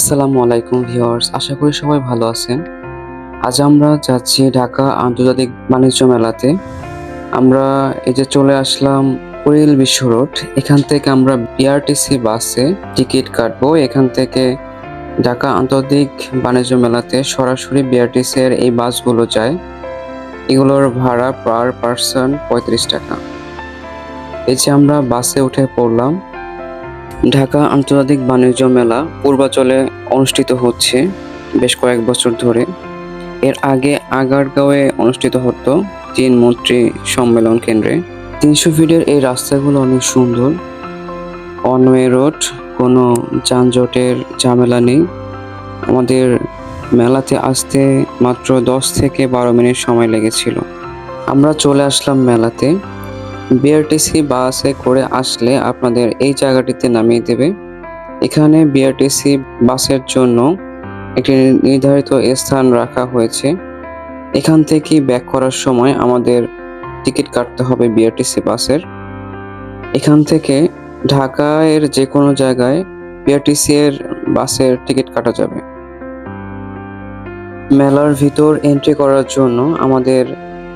আসসালামু আলাইকুম ভিউয়ার্স, আশা করি সবাই ভালো আছেন। আজ আমরা যাচ্ছি ঢাকা আন্তর্জাতিক বাণিজ্য মেলাতে। আমরা এই যে চলে আসলাম কুড়িল বিশ্ব রোড, এখান থেকে আমরা বিআরটিসি বাসে টিকিট কাটবো। এখান থেকে ঢাকা আন্তর্জাতিক বাণিজ্য মেলাতে সরাসরি বিআরটিসি এর এই বাসগুলো যায়। এগুলোর ভাড়া পার পার্সন পঁয়ত্রিশ টাকা। এই যে আমরা বাসে উঠে পড়লাম ঢাকা আন্তর্জাতিক বাণিজ্য মেলা পূর্বাচলে অনুষ্ঠিত হচ্ছে বেশ কয়েক বছর ধরে। এর আগে আগারগাঁওয়ে অনুষ্ঠিত হতো চীন মন্ত্রী সম্মেলন কেন্দ্রে। তিনশো ফিটের এই রাস্তাগুলো অনেক সুন্দর। অনওয়ে রোড, কোনো যানজটের ঝামেলা নেই। আমাদের মেলাতে আসতে মাত্র দশ থেকে বারো মিনিট সময় লেগেছিল। আমরা চলে আসলাম মেলাতে। বিআরটিসি বাসে করে আসলে আপনাদের এই জায়গাটিতে নামিয়ে দেবে। এখানে বিআরটিসি বাসের জন্য একটি নির্ধারিত স্থান রাখা হয়েছে। এখান থেকে ব্যাক করার সময় আমাদের টিকিট কাটতে হবে বিআরটিসি বাসের। এখান থেকে ঢাকায়ের যে কোনো জায়গায় বিআরটিসি এর বাসের টিকিট কাটা যাবে। মেলার ভিতর এন্ট্রি করার জন্য আমাদের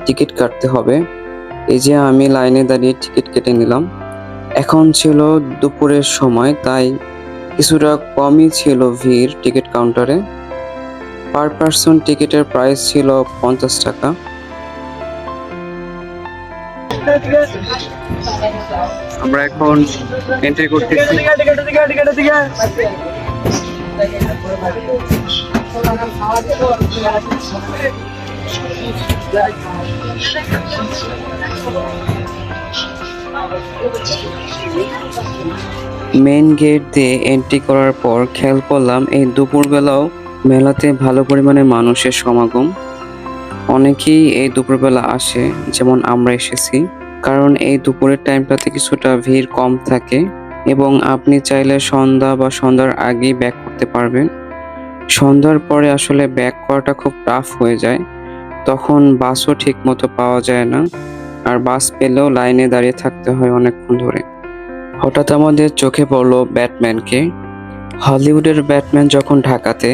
টিকিট কাটতে হবে। এই যে আমি লাইনে দাঁড়িয়ে টিকিট কেটে নিলাম। এখন ছিল দুপুরের সময়, তাই কিছুটা কমই ছিল ভিড় টিকিট কাউন্টারে। পার পার্সন টিকিটের প্রাইস ছিল পঞ্চাশ টাকা। আমরা এখন এন্ট্রি করতেছি। মেইন গেট দিয়ে এন্ট্রি করার পর খেয়াল করলাম এই দুপুরবেলাও মেলাতে ভালো পরিমাণে মানুষের সমাগম। অনেকেই এই দুপুরবেলা আসে, যেমন আমরা এসেছি। কারণ এই দুপুরের টাইমটাতে কিছুটা ভিড় কম থাকে এবং আপনি চাইলে সন্ধ্যা বা সন্ধ্যার আগেই ব্যাক করতে পারবেন। সন্ধ্যার পরে আসলে ব্যাক করাটা খুব টাফ হয়ে যায়। তখন বাসও ঠিক মতো পাওয়া যায় না, আর বাস পেলেও লাইনে দাঁড়িয়ে থাকতে হয় অনেকক্ষণ ধরে। হঠাৎ আমাদের চোখে পড়ল ব্যাটম্যানকে। হলিউডের ব্যাটম্যান যখন ঢাকাতে,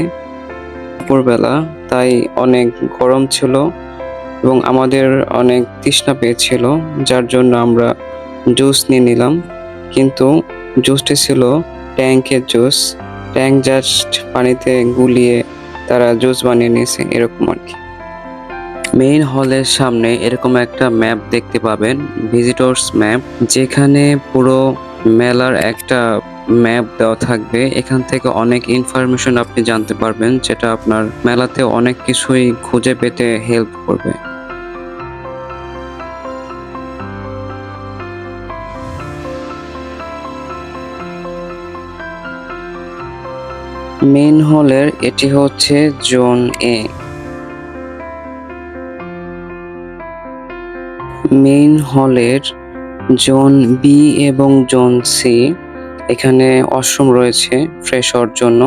দুপুরবেলা, তাই অনেক গরম ছিল এবং আমাদের অনেক তৃষ্ণা পেয়েছিল, যার জন্য আমরা জুস নিয়ে নিলাম। কিন্তু জুসটি ছিল ট্যাঙ্কের জুস। ট্যাঙ্ক জাস্ট পানিতে গুলিয়ে তারা জুস বানিয়ে নিয়েছে, এরকম আর কি। মেইন হলের সামনে এরকম একটা ম্যাপ দেখতে পাবেন ভিজিটর্স ম্যাপ যেখানে পুরো মেলার একটা ম্যাপ দেওয়া থাকবে। এখান থেকে অনেক ইনফরমেশন আপনি জানতে পারবেন, যেটা আপনার মেলাতে অনেক কিছুই খুঁজে পেতে হেল্প করবে। মেইন হলের এটি হচ্ছে জোন এ মেইন হলের জোন বি এবং জোন সি এখানে অশ্রম রয়েছে ফ্রেশ হওয়ার জন্য।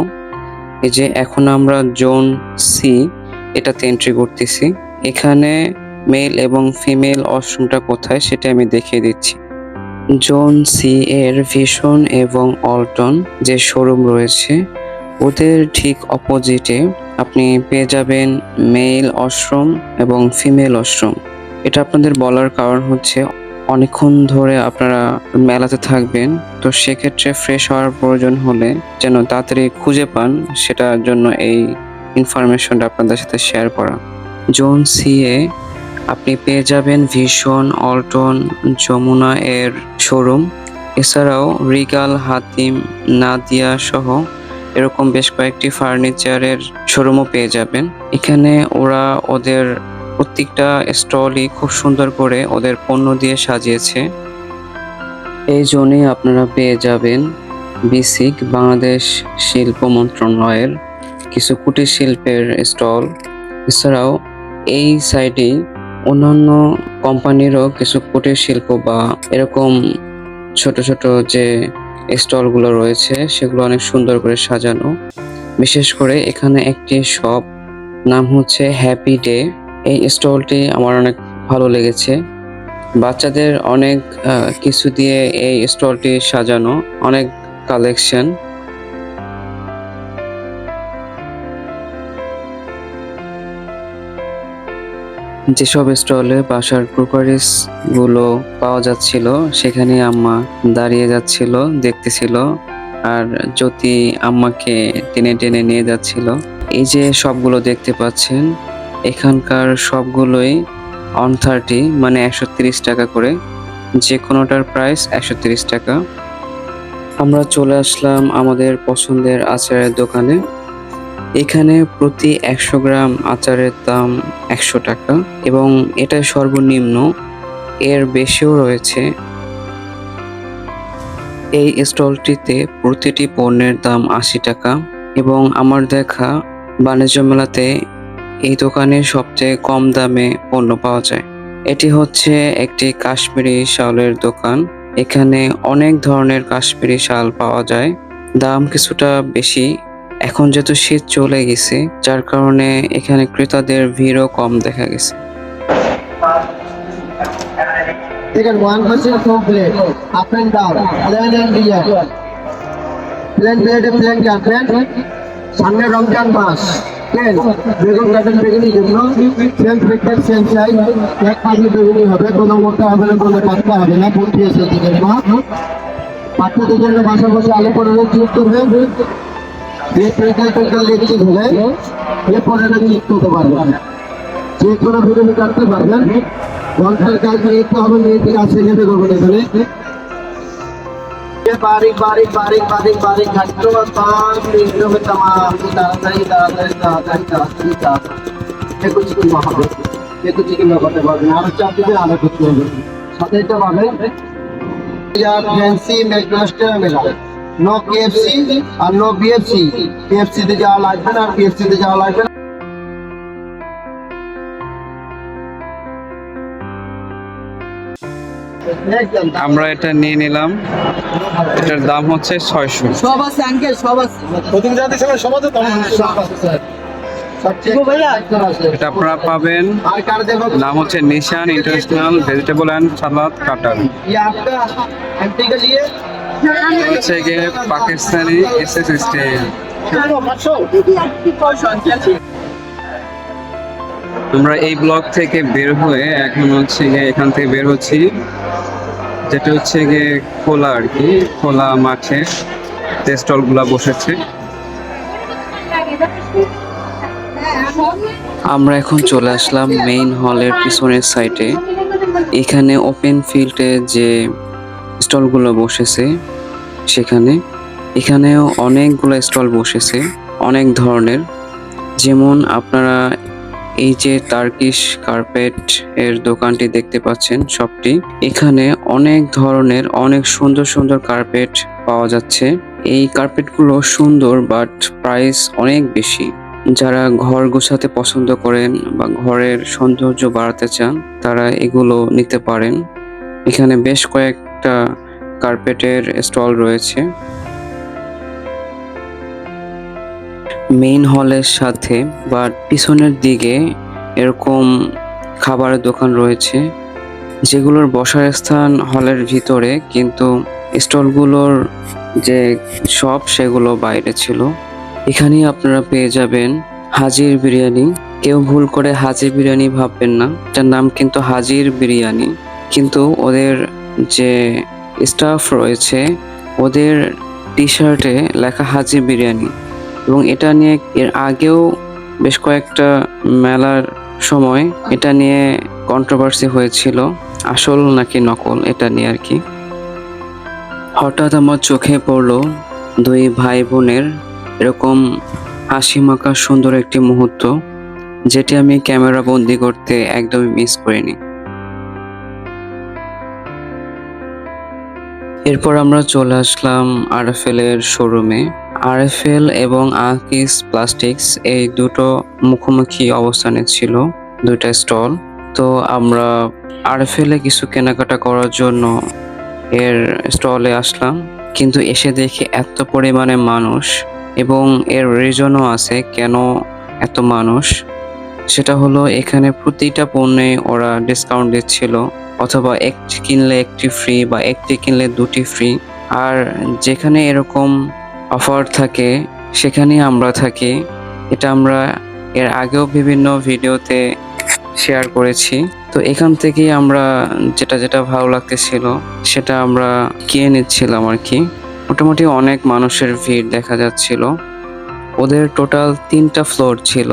এই যে এখন আমরা জোন সি এটাতে এন্ট্রি করতেছি। এখানে মেল এবং ফিমেল অশ্রমটা কোথায় সেটা আমি দেখিয়ে দিচ্ছি। জোন সি এর ভীষণ এবং অল্টন যে শোরুম রয়েছে, ওদের ঠিক অপোজিটে আপনি পেয়ে যাবেন মেল অশ্রম এবং ফিমেল ওয়াশরুম এটা আপনাদের বলার কারণ হচ্ছে অনেকক্ষণ ধরে আপনারা মেলাতে থাকবেন, তো সেক্ষেত্রে ফ্রেশ হওয়ার প্রয়োজন হলে যেন তাড়াতাড়ি খুঁজে পান, সেটার জন্য এই ইনফরমেশনটা আপনাদের সাথে শেয়ার করা। জোন সি এ আপনি পেয়ে যাবেন ভীষণ অল্টন যমুনা এর শোরুম এছাড়াও রিগাল হাতিম নাদিয়া সহ এরকম বেশ কয়েকটি ফার্নিচারের শোরুমও পেয়ে যাবেন। এখানে ওরা ওদের প্রত্যেকটা স্টলই খুব সুন্দর করে ওদের পণ্য দিয়ে সাজিয়েছে। এই জন্যে আপনারা পেয়ে যাবেন বিসিক বাংলাদেশ শিল্প মন্ত্রণালয়ের কিছু কুটির শিল্পের স্টল। এছাড়াও এই সাইডেই অন্যান্য কোম্পানিরও কিছু কুটির শিল্প বা এরকম ছোট ছোট যে স্টলগুলো রয়েছে, সেগুলো অনেক সুন্দর করে সাজানো। বিশেষ করে এখানে একটি শপ, নাম হচ্ছে হ্যাপি ডে এই স্টলটি আমার অনেক ভালো লেগেছে। বাচ্চাদের অনেক কিছু দিয়ে এই স্টলটি সাজানো, অনেক কালেকশন যেসব স্টলে বাসার ক্রোকারিসগুলো পাওয়া যাচ্ছিল, সেখানে আম্মা দাঁড়িয়ে যাচ্ছিল, দেখতেছিল, আর জ্যোতি আম্মাকে টেনে টেনে নিয়ে যাচ্ছিল। এই যে সবগুলো দেখতে পাচ্ছেন এখানকার সবগুলোই অন থার্টি মানে একশো তিরিশ টাকা করে। যে কোনোটার প্রাইস একশো তিরিশ টাকা। আমরা চলে আসলাম আমাদের পছন্দের আচারের দোকানে। এখানে প্রতি একশো গ্রাম আচারের দাম একশো টাকা এবং এটা সর্বনিম্ন। এর বেশিও রয়েছে। এই স্টলটিতে প্রতিটি পণ্যের দাম আশি টাকা এবং আমার দেখা বাণিজ্য মেলাতে এই দোকানে সবচেয়ে কম দামে পণ্য পাওয়া যায়। এটি হচ্ছে একটি কাশ্মীরি শালের দোকান। এখানে অনেক ধরনের কাশ্মীরি শাল পাওয়া যায়। দাম কিছুটা বেশি। এখন যেহেতু শীত চলে গেছে, যার কারণে এখানে ক্রেতাদের ভিড়ও কম দেখা গেছে. সামনে রমজান মাস প্লেন বেগুন কাটেন বেগুনি জন্য সেম ফিক্টেড সেম সাইজ এক পাখি বেগুনি হবে, কোনো মোটা হবে না কোনো পাতলা হবে না পুঁটি এসে দিকের মা। বাচ্চাদের জন্য বাসা বসে আলু পনেরো চুপ করবে যে টুইঙ্কেল টুইঙ্কেল লিখছি হলে এ পনেরো ক্লিক করতে পারবেন যে কোনো ভিডিও কাটতে পারবেন। ঘণ্টার কাজ নিতে হবে নিয়ে থেকে যেতে করবেন এখানে। বারিক বারিক বারিক বারিক বারিক ঘাটতে হবে পাঁচ মিনিট হবে তামাম তাড়াতাড়ি তাড়াতাড়ি তাড়াতাড়ি তাড়াতাড়ি তাড়াতাড়ি একটু চিকেন হবে একটু ফ্যান্সি মেলা নো কেএফসি আর নো বিএফসি কেএফসি তে যাওয়া লাগবে না আর বিএফসি তে যাওয়া লাগবে না আমরা এটা নিয়ে নিলাম। এটার দাম হচ্ছে ছয়শো। এটা আপনারা পাবেন। নাম হচ্ছে Nishan international vegetable and salad cutter হচ্ছে গিয়ে পাকিস্তানি এস স্টেল আমরা এই ব্লক থেকে বের হয়ে এখন হচ্ছে এখান থেকে বের হচ্ছি। যেটা হচ্ছে গিয়ে খোলা আর কি, খোলা মাঠে যে স্টলগুলা বসেছে। আমরা এখন চলে আসলাম মেইন হলের পিছনের সাইডে এখানে ওপেন ফিল্ডে যে স্টলগুলো বসেছে, সেখানে। এখানেও অনেকগুলো স্টল বসেছে, অনেক ধরনের। যেমন আপনারা এই যে টার্কিশ কার্পেট এর দোকানটি দেখতে পাচ্ছেন শপটি, এখানে অনেক ধরনের, অনেক সুন্দর সুন্দর কার্পেট পাওয়া যাচ্ছে। এই কার্পেটগুলো সুন্দর বাট প্রাইস অনেক বেশি। যারা ঘর গোছাতে পছন্দ করেন বা ঘরের সৌন্দর্য বাড়াতে চান, তারা এগুলো নিতে পারেন। এখানে বেশ কয়েকটা কার্পেটের স্টল রয়েছে। মেইন হলের সাথে বা পিছনের দিকে এরকম খাবারের দোকান রয়েছে, যেগুলোর বসার স্থান হলের ভিতরে, কিন্তু স্টলগুলোর যে শপ সেগুলো বাইরে ছিল। এখানেই আপনারা পেয়ে যাবেন হাজির বিরিয়ানি। কেউ ভুল করে হাজির বিরিয়ানি ভাববেন না এটার নাম কিন্তু হাজির বিরিয়ানি। কিন্তু ওদের যে স্টাফ রয়েছে, ওদের টি শার্টে লেখা হাজির বিরিয়ানি। এবং এটা নিয়ে এর আগেও বেশ কয়েকটা মেলার সময় এটা নিয়ে কন্ট্রোভার্সি হয়েছিল। আসল নাকি নকল, এটা নিয়ে আর কি। হঠাৎ আমার চোখে পড়ল দুই ভাই বোনের এরকম হাসি মাখা সুন্দর একটি মুহূর্ত, যেটি আমি ক্যামেরা বন্দি করতে একদমই মিস করিনি। এরপর আমরা চলে আসলাম আরফেলের শোরুমে আরএফএল এবং আকিস প্লাস্টিক্স এই দুটো মুখোমুখি অবস্থানে ছিল, দুইটা স্টল। তো আমরা আরএফএল কিছু কেনাকাটা করার জন্য এর স্টলে আসলাম, কিন্তু এসে দেখি এত পরিমাণে মানুষ এবং এর রিজনও আছে কেন এত মানুষ। সেটা হলো এখানে প্রতিটা পণ্যে ওরা ডিসকাউন্ট দিচ্ছিল, অথবা একটি কিনলে একটি ফ্রি বা একটি কিনলে দুটি ফ্রি আর যেখানে এরকম অফার থাকে, সেখানেই আমরা থাকি। এটা আমরা এর আগেও বিভিন্ন ভিডিওতে শেয়ার করেছি। তো এখান থেকেই আমরা যেটা যেটা ভালো লাগতেছিল, সেটা আমরা কিনে নিচ্ছিলাম আর কি মোটামুটি অনেক মানুষের ভিড় দেখা যাচ্ছিল। ওদের টোটাল তিনটা ফ্লোর ছিল।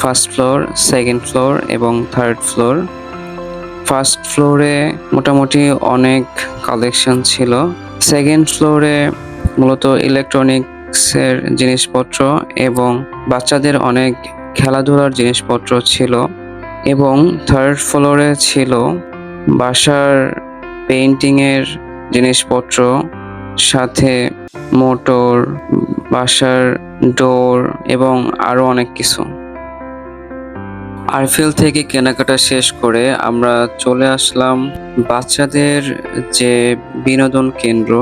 ফার্স্ট ফ্লোর, সেকেন্ড ফ্লোর এবং থার্ড ফ্লোর। ফার্স্ট ফ্লোরে মোটামুটি অনেক কালেকশন ছিল। সেকেন্ড ফ্লোরে মূলত ইলেকট্রনিক্সের জিনিসপত্র এবং বাচ্চাদের অনেক খেলাধুলার জিনিসপত্র ছিল এবং থার্ড ফ্লোরে ছিল বাসার পেইন্টিংয়ের জিনিসপত্র, সাথে মোটর, বাসার ডোর এবং আরও অনেক কিছু। আরফিল থেকে কেনাকাটা শেষ করে আমরা চলে আসলাম বাচ্চাদের যে বিনোদন কেন্দ্র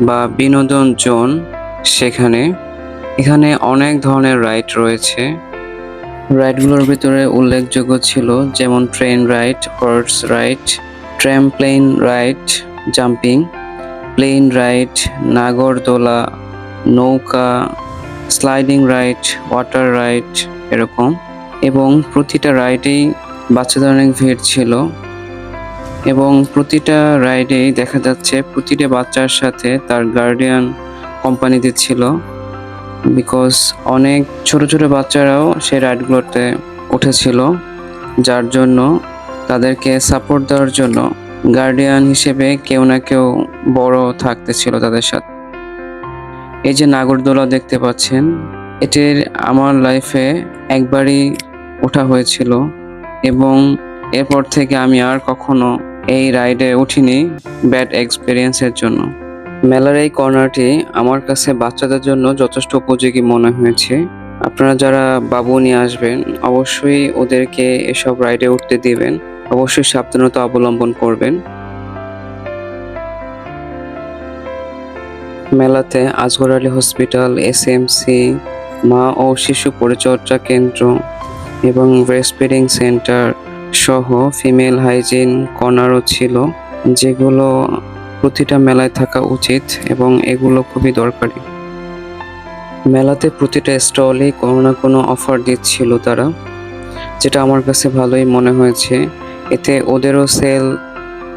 বা বিনোদন জোন সেখানে। এখানে অনেক ধরনের রাইড রয়েছে। রাইডগুলোর ভিতরে উল্লেখযোগ্য ছিল যেমন train ride, horse ride trampoline ride, jumping plane ride, নাগরদোলা, নৌকা, স্লাইডিং রাইড, ওয়াটার রাইড এরকম। এবং প্রতিটা রাইডেই বাচ্চাদের অনেক ভিড় ছিল। এবং প্রতিটা রাইডেই দেখা যাচ্ছে প্রতিটা বাচ্চার সাথে তার গার্ডিয়ান কোম্পানিতে ছিল বিকজ অনেক ছোট ছোট বাচ্চারাও সেই রাইডগুলোতে উঠেছিল, যার জন্য তাদেরকে সাপোর্ট দেওয়ার জন্য গার্ডিয়ান হিসেবে কেউ না কেউ বড় থাকতেছিল তাদের সাথে। এই যে নাগরদোলা দেখতে পাচ্ছেন, এটির আমার লাইফে একবারই ওঠা হয়েছিল এবং এরপর থেকে আমি আর কখনো এই রাইডে উঠিনি ব্যাড এক্সপিরিয়েন্সের জন্য। মেলার এই কর্নারটি আমার কাছে বাচ্চাদের জন্য যথেষ্ট উপযোগী মনে হয়েছে। আপনারা যারা বাবু নিয়ে আসবেন, অবশ্যই ওদেরকে এসব রাইডে উঠতে দিবেন। অবশ্যই সাবধানতা অবলম্বন করবেন। মেলাতে আজগর আলী হসপিটাল এসএমসি মা ও শিশু পরিচর্যা কেন্দ্র এবং ব্রেস্ট ফিডিং সেন্টার সহ ফিমেল হাইজিন কর্নারও ছিল, যেগুলো প্রতিটা মেলায় থাকা উচিত এবং এগুলো খুবই দরকারি। মেলাতে প্রতিটা স্টলে কোনো না কোনো অফার দিচ্ছিল তারা, যেটা আমার কাছে ভালোই মনে হয়েছে। এতে ওদেরও সেল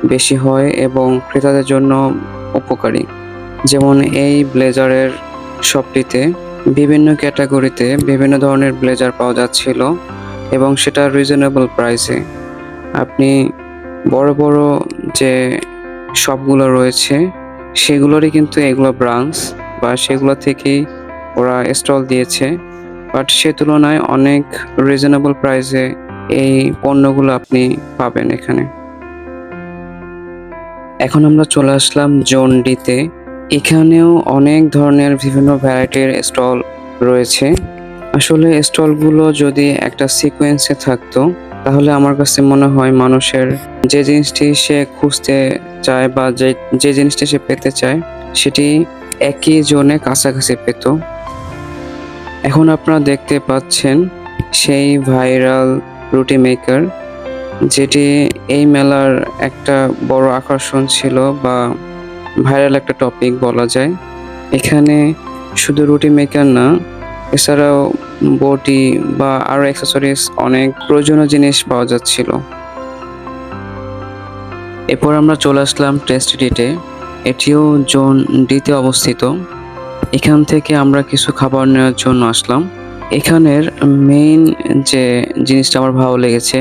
বেশি হয় এবং ক্রেতাদের জন্য উপকারী। যেমন এই ব্লেজারের শপটিতে বিভিন্ন ক্যাটাগরিতে বিভিন্ন ধরনের ব্লেজার পাওয়া যাচ্ছিল। এবং সেটা রিজনেবল প্রাইসে আপনি বড় বড় যে শপগুলো রয়েছে, সেগুলোরই কিন্তু এগুলো ব্রাঞ্চ বা সেগুলো থেকেই ওরা স্টল দিয়েছে। বাট সে তুলনায় অনেক রিজনেবল প্রাইসে এই পণ্যগুলো আপনি পাবেন এখানে। এখন আমরা চলে আসলাম জোন ডিতে এখানেও অনেক ধরনের বিভিন্ন ভ্যারাইটির স্টল রয়েছে। আসলে স্টলগুলো যদি একটা সিকোয়েন্সে থাকতো, তাহলে আমার কাছে মনে হয় মানুষের যে জিনিসটি সে খুঁজতে চায় বা যে যে জিনিসটি সে পেতে চায়, সেটি একই জোনে কাছাকাছি পেত। এখন আপনারা দেখতে পাচ্ছেন সেই ভাইরাল রুটি মেকার যেটি এই মেলার একটা বড় আকর্ষণ ছিল বা ভাইরাল একটা টপিক বলা যায়। এখানে শুধু রুটি মেকার না এছাড়াও বটি বা আরও অ্যাক্সেসরিজ অনেক প্রয়োজনীয় জিনিস পাওয়া যাচ্ছিল। এরপর আমরা চলে আসলাম টেস্ট ডিটে এটিও জোন ডিতে অবস্থিত। এখান থেকে আমরা কিছু খাবার নেওয়ার জন্য আসলাম। এখানের মেইন যে জিনিসটা আমার ভালো লেগেছে,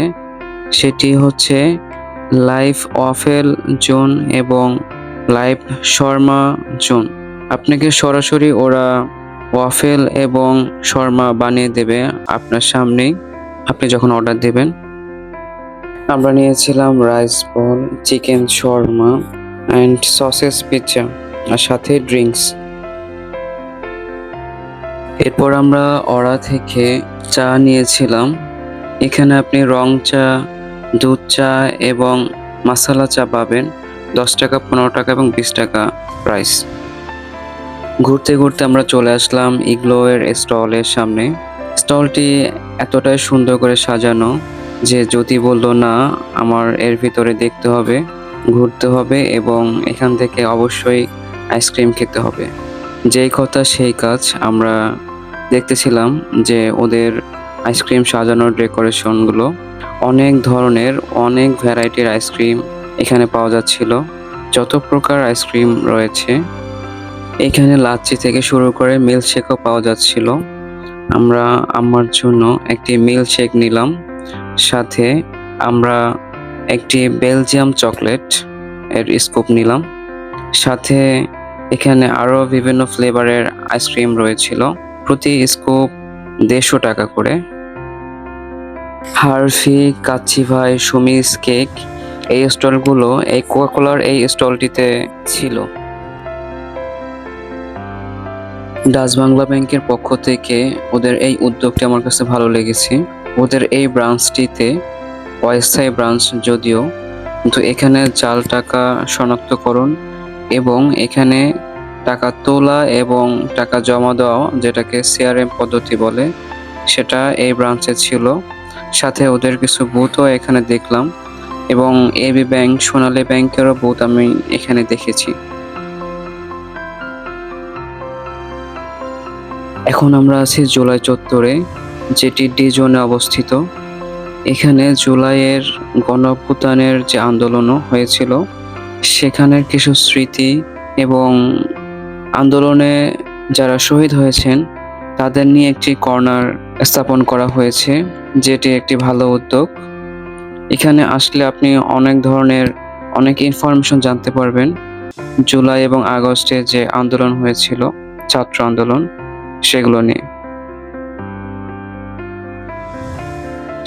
সেটি হচ্ছে লাইভ অফেল জোন এবং লাইভ শর্মা জোন আপনাকে সরাসরি ওরা ওয়াফেল এবং শর্মা বানিয়ে দেবে আপনার সামনেই আপনি যখন অর্ডার দেবেন, আমরা নিয়েছিলাম rice ball chicken shawarma and sausages pizza আর সাথে ড্রিঙ্কস এরপর আমরা অড়া থেকে চা নিয়েছিলাম। এখানে আপনি রং চা, দুধ চা এবং মাসালা চা পাবেন। দশ টাকা, পনেরো টাকা এবং বিশ টাকা প্রাইস ঘুরতে ঘুরতে আমরা চলে আসলাম ইগলোয়ের স্টলের সামনে। স্টলটি এতটাই সুন্দর করে সাজানো যে যদি বলল, না, আমার এর ভিতরে দেখতে হবে, ঘুরতে হবে এবং এখান থেকে অবশ্যই আইসক্রিম খেতে হবে। যেই কথা সেই কাজ আমরা দেখতেছিলাম যে ওদের আইসক্রিম সাজানোর ডেকোরেশনগুলো অনেক ধরনের, অনেক ভ্যারাইটির আইসক্রিম এখানে পাওয়া যাচ্ছিল। যত প্রকার আইসক্রিম রয়েছে এখানে লাচ্ছি থেকে শুরু করে মিল্কশেকও পাওয়া যাচ্ছিল। আমরা আমার জন্য একটি মিল্কশেক নিলাম, সাথে আমরা একটি বেলজিয়াম চকলেট এর স্কুপ নিলাম, সাথে এখানে আরও বিভিন্ন ফ্লেভারের আইসক্রিম রয়েছিল, প্রতি স্কুপ দেড়শো টাকা করে। হারফি কাচ্চি ভাই, সুমিস কেক, এই স্টলগুলো এই কোকাকোলার এই স্টলটিতে ছিল। ডাচ বাংলা ব্যাংকের পক্ষ থেকে ওদের এই উদ্যোগটি আমার কাছে ভালো লেগেছে। ওদের এই ব্রাঞ্চটিতে অস্থায়ী ব্রাঞ্চ যদিও, কিন্তু এখানে জাল টাকা শনাক্তকরণ এবং এখানে টাকা তোলা এবং টাকা জমা দেওয়া, যেটাকে সিআরএম পদ্ধতি বলে, সেটা এই ব্রাঞ্চে ছিল। সাথে ওদের কিছু বুথও এখানে দেখলাম এবং এবি ব্যাংক, সোনালী ব্যাংকেরও বুথ আমি এখানে দেখেছি। এখন আমরা আছি জুলাই চত্বরে, যেটি ডি জোনে অবস্থিত। এখানে জুলাইয়ের গণঅভ্যুত্থানের যে আন্দোলনও হয়েছিল, সেখানের কিছু স্মৃতি এবং আন্দোলনে যারা শহীদ হয়েছেন, তাদের নিয়ে একটি কর্নার স্থাপন করা হয়েছে, যেটি একটি ভালো উদ্যোগ। এখানে আসলে আপনি অনেক ধরনের অনেক ইনফরমেশন জানতে পারবেন। জুলাই এবং আগস্টে যে আন্দোলন হয়েছিল, ছাত্র আন্দোলন সেগুলো নিয়ে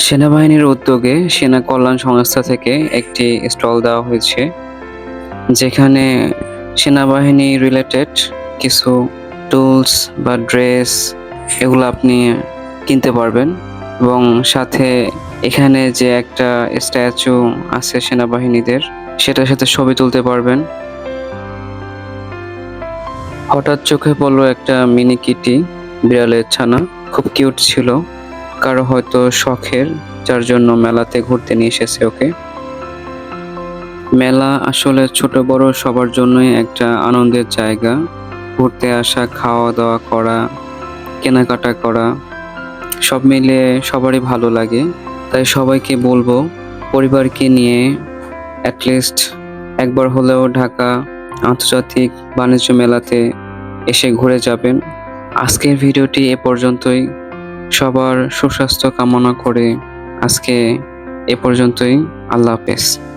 সেনাবাহিনীর উদ্যোগে সেনা কল্যাণ সংস্থা থেকে একটি স্টল দেওয়া হয়েছে, যেখানে সেনাবাহিনী রিলেটেড কিছু টুলস বা ড্রেস এগুলো আপনি কিনতে পারবেন এবং সাথে এখানে যে একটা স্ট্যাচু আছে সেনাবাহিনীদের, সেটার সাথে ছবি তুলতে পারবেন। হঠাৎ চোখে পড়ল একটা মিনি কিটি, বিড়ালের ছানা। খুব কিউট ছিল। কারও হয়তো শখের, যার জন্য মেলাতে ঘুরতে নিয়ে এসেছে ওকে। মেলা আসলে ছোট বড় সবার জন্যই একটা আনন্দের জায়গা। ঘুরতে আসা খাওয়া দাওয়া করা, কেনাকাটা করা, সব মিলিয়ে সবারই ভালো লাগে। তাই সবাইকে বলব, পরিবারকে নিয়ে অ্যাটলিস্ট একবার হলেও ঢাকা আন্তর্জাতিক বাণিজ্য মেলাতে এসে ঘুরে যাবেন। আজকের ভিডিওটি এ পর্যন্তই। সবার সুস্বাস্থ্য কামনা করে আজকে এ পর্যন্তই। আল্লাহ হাফেজ।